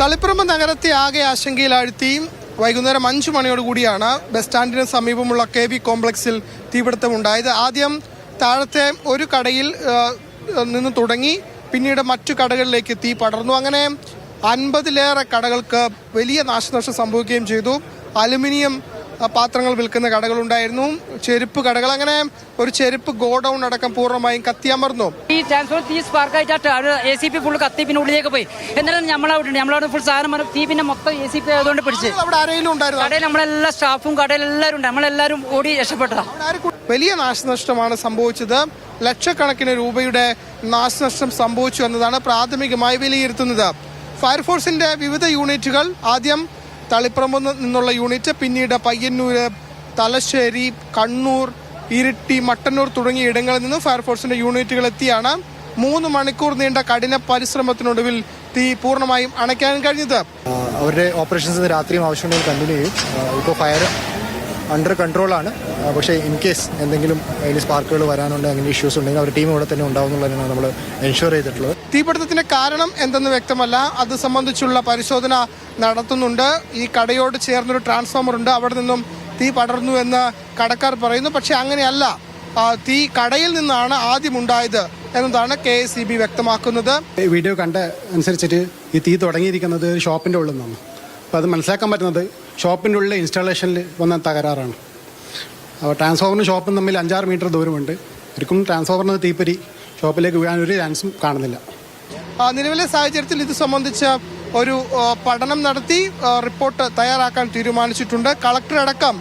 തളിപ്പറമ്പ് നഗരത്തെ ആകെ ആശങ്കയിലാഴ്ത്തിയും വൈകുന്നേരം അഞ്ചു മണിയോടുകൂടിയാണ് ബസ് സ്റ്റാൻഡിന് സമീപമുള്ള കെ വി കോംപ്ലക്സിൽ തീപിടുത്തമുണ്ടായത് ആദ്യം താഴത്തെ ഒരു കടയിൽ നിന്ന് തുടങ്ങി പിന്നീട് മറ്റു കടകളിലേക്ക് തീ പടർന്നു. അങ്ങനെ അൻപതിലേറെ കടകൾക്ക് വലിയ നാശനഷ്ടം സംഭവിക്കുകയും ചെയ്തു. അലുമിനിയം പാത്രങ്ങൾ വിൽക്കുന്ന കടകളുണ്ടായിരുന്നു. ചെരുപ്പ് കടകൾ അങ്ങനെ ഒരു ചെരുപ്പ് ഗോഡൌൺ അടക്കം പൂർണമായും കത്തിയമർന്നു ഈ ട്രാൻസ്പോർട്ട് തീ സ്പാർക്ക് ആയിട്ട് എ സി പി ഫുൾ കത്തി പിന്നെ ഉള്ളിലേക്ക് പോയി. എന്നാലും നമ്മളവിടെ നമ്മളവിടെ ഫുൾ സാധനം തീ പിന്നെ മൊത്തം എ സി പി ആയതുകൊണ്ട് പിടിച്ച്. അവിടെ ആരെങ്കിലും ഉണ്ടായിരുന്നു? കടയിൽ നമ്മളെല്ലാ സ്റ്റാഫും കടയിൽ എല്ലാവരും ഉണ്ട്. നമ്മളെല്ലാവരും ഓടി രക്ഷപ്പെട്ടതാ. വലിയ നാശനഷ്ടമാണ് സംഭവിച്ചത്. ലക്ഷക്കണക്കിന് രൂപയുടെ നാശനഷ്ടം സംഭവിച്ചു എന്നതാണ് പ്രാഥമികമായി വിലയിരുത്തുന്നത്. ഫയർഫോഴ്സിന്റെ വിവിധ യൂണിറ്റുകൾ ആദ്യം തളിപ്പറമ്പ് നിന്നുള്ള യൂണിറ്റ് പിന്നീട് പയ്യന്നൂര് തലശ്ശേരി കണ്ണൂർ ഇരിട്ടി മട്ടന്നൂർ തുടങ്ങിയ ഇടങ്ങളിൽ നിന്ന് ഫയർഫോഴ്സിന്റെ യൂണിറ്റുകൾ എത്തിയാണ്. മൂന്ന് മണിക്കൂർ നീണ്ട കഠിന പരിശ്രമത്തിനൊടുവിൽ തീ പൂർണമായും അണയ്ക്കാൻ കഴിഞ്ഞത്. അവരുടെ ഓപ്പറേഷൻസ് രാത്രിയും ആവശ്യമുണ്ടെങ്കിൽ കണ്ടിന്യൂ ചെയ്യും. ഇപ്പോൾ ഫയർ അണ്ടർ കൺട്രോളാണ് പക്ഷേ ഇൻ കേസ് എന്തെങ്കിലും അതിന് സ്പാർക്കുകൾ വരാനുണ്ട് അങ്ങനെ ഇഷ്യൂസ് ഉണ്ടെങ്കിൽ അവരുടെ ടീം ഇവിടെ തന്നെ ഉണ്ടാവും എന്നുള്ളതാണ് നമ്മൾ എൻഷുർ ചെയ്തിട്ടുള്ളത്. തീപിടുത്തത്തിന് കാരണം എന്തെന്ന് വ്യക്തമല്ല. അത് സംബന്ധിച്ചുള്ള പരിശോധന നടത്തുന്നുണ്ട്. ഈ കടയോട് ചേർന്നൊരു ട്രാൻസ്ഫോമർ ഉണ്ട്. അവിടെ നിന്നും തീ പടർന്നു എന്ന് കടക്കാർ പറയുന്നു. പക്ഷേ അങ്ങനെയല്ല. തീ കടയിൽ നിന്നാണ് ആദ്യം ഉണ്ടായത് എന്നതാണ് കെ എസ് സി ബി വ്യക്തമാക്കുന്നത്. ഈ വീഡിയോ കണ്ട അനുസരിച്ചിട്ട് ഈ തീ തുടങ്ങിയിരിക്കുന്നത് ഷോപ്പിന്റെ ഷോപ്പിന്റെ ഉള്ളിൽ നിന്നാണ്. അപ്പോൾ അത് മനസ്സിലാക്കാൻ പറ്റുന്നത് ഷോപ്പിന്റെ ഉള്ളിൽ ഇൻസ്റ്റാളേഷനിൽ വന്ന തകരാറാണ്. അപ്പോൾ ട്രാൻസ്ഫോമറിനും ഷോപ്പും തമ്മിൽ അഞ്ചാറ് മീറ്റർ ദൂരമുണ്ട്. ഒരിക്കും ട്രാൻസ്ഫോമറിന് തീപ്പരി ഷോപ്പിലേക്ക് വീഴാൻ ഒരു ചാൻസും കാണുന്നില്ല. നിലവിലെ സാഹചര്യത്തിൽ ഇത് സംബന്ധിച്ച ഒരു പഠനം നടത്തി റിപ്പോർട്ട് തയ്യാറാക്കാൻ തീരുമാനിച്ചിട്ടുണ്ട്. കളക്ടർ അടക്കം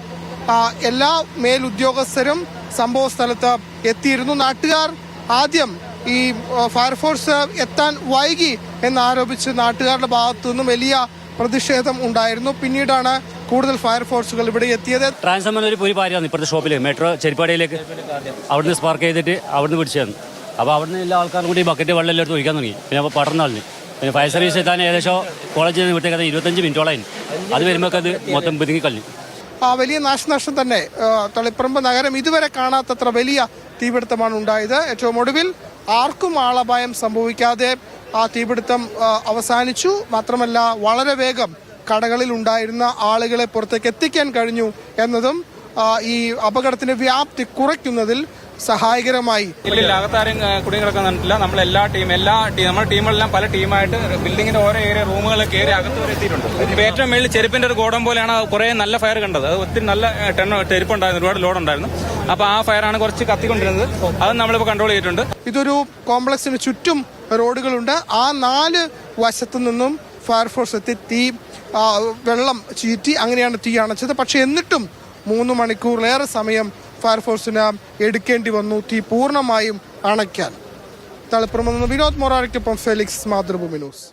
എല്ലാ മേലുദ്യോഗസ്ഥരും സംഭവ സ്ഥലത്ത് എത്തിയിരുന്നു. നാട്ടുകാർ ആദ്യം ഈ ഫയർഫോഴ്സ് എത്താൻ വൈകി എന്നാരോപിച്ച് നാട്ടുകാരുടെ ഭാഗത്തു നിന്നും വലിയ പ്രതിഷേധം ഉണ്ടായിരുന്നു. പിന്നീടാണ് കൂടുതൽ ഫയർഫോഴ്സുകൾ ഇവിടെ എത്തിയത്. ട്രാൻസ്ഫോമർ ഒരു പൊരി പാരിയാണ് ഇപ്പോഴത്തെ ഷോപ്പിൽ മെട്രോ ചെരിപ്പാടിയിലേക്ക് അവിടുന്ന് സ്പാർക്ക് ചെയ്തിട്ട് അവിടുന്ന് പിടിച്ചു തന്നു അപ്പോൾ അവിടുന്ന് എല്ലാ ആൾക്കാരും കൂടി ബക്കറ്റ് വെള്ളം എടുത്ത് ഒഴിക്കാൻ തുടങ്ങി. പിന്നെ അപ്പോൾ പടർന്നു കളഞ്ഞു പിന്നെ ഫയർ സർവീസ് എത്താൻ ഏകദേശം കോളേജിൽ നിന്ന് വിട്ടേക്കത് ഇരുപത്തഞ്ച് മിനിറ്റോളായി. അത് വരുമ്പോൾ അത് മൊത്തം പിതുങ്ങി കളഞ്ഞു ആ വലിയ നാശനഷ്ടം തന്നെ. തളിപ്പറമ്പ് നഗരം ഇതുവരെ കാണാത്തത്ര വലിയ തീപിടുത്തമാണ് ഉണ്ടായത്. ഏറ്റവും ഒടുവിൽ ആർക്കും ആളപായം സംഭവിക്കാതെ ആ തീപിടുത്തം അവസാനിച്ചു. മാത്രമല്ല വളരെ വേഗം കടകളിൽ ഉണ്ടായിരുന്ന ആളുകളെ പുറത്തേക്ക് എത്തിക്കാൻ കഴിഞ്ഞു എന്നതും ഈ അപകടത്തിന്റെ വ്യാപ്തി കുറയ്ക്കുന്നതിൽ സഹായകരമായി. ഇല്ലില്ല അകത്താരും ഏ, കുടുങ്ങി കിടക്കാൻ കണ്ടിട്ടില്ല. നമ്മളെല്ലാ ടീം എല്ലാ ടീം നമ്മുടെ ടീമുകളെല്ലാം പല ടീമായിട്ട് ബിൽഡിങ്ങിന്റെ ഓരോ ഏരിയ റൂമുകൾ കയറി അകത്ത് വരെ എത്തിയിട്ടുണ്ട്. ഇപ്പൊ ഏറ്റവും മേളിൽ ചെരുപ്പിന്റെ ഒരു ഗോഡം പോലെയാണ് കുറെ നല്ല ഫയർ കണ്ടത്. അത് ഒത്തിരി നല്ല ടെണ്ണ ചെരുപ്പുണ്ടായിരുന്നു ഒരുപാട് ലോഡ് ഉണ്ടായിരുന്നു. അപ്പൊ ആ ഫയറാണ് കുറച്ച് കത്തിക്കൊണ്ടിരുന്നത്. അത് നമ്മളിപ്പോ കൺട്രോൾ ചെയ്തിട്ടുണ്ട്. ഇതൊരു കോംപ്ലക്സിന് ചുറ്റും റോഡുകളുണ്ട്. ആ നാല് വശത്തു നിന്നും ഫയർഫോഴ്സ് എത്തി തീ വെള്ളം ചീറ്റി അങ്ങനെയാണ് തീ അണച്ചത്. പക്ഷേ എന്നിട്ടും മൂന്ന് മണിക്കൂറിലേറെ സമയം ഫയർഫോഴ്സിന് എടുക്കേണ്ടി വന്നു തീ പൂർണമായും അണയ്ക്കാൻ. തളിപ്പുറം വിനോദ് മൊറാരിക്കൊപ്പം ഫെലിക്സ് മാതൃഭൂമി ന്യൂസ്.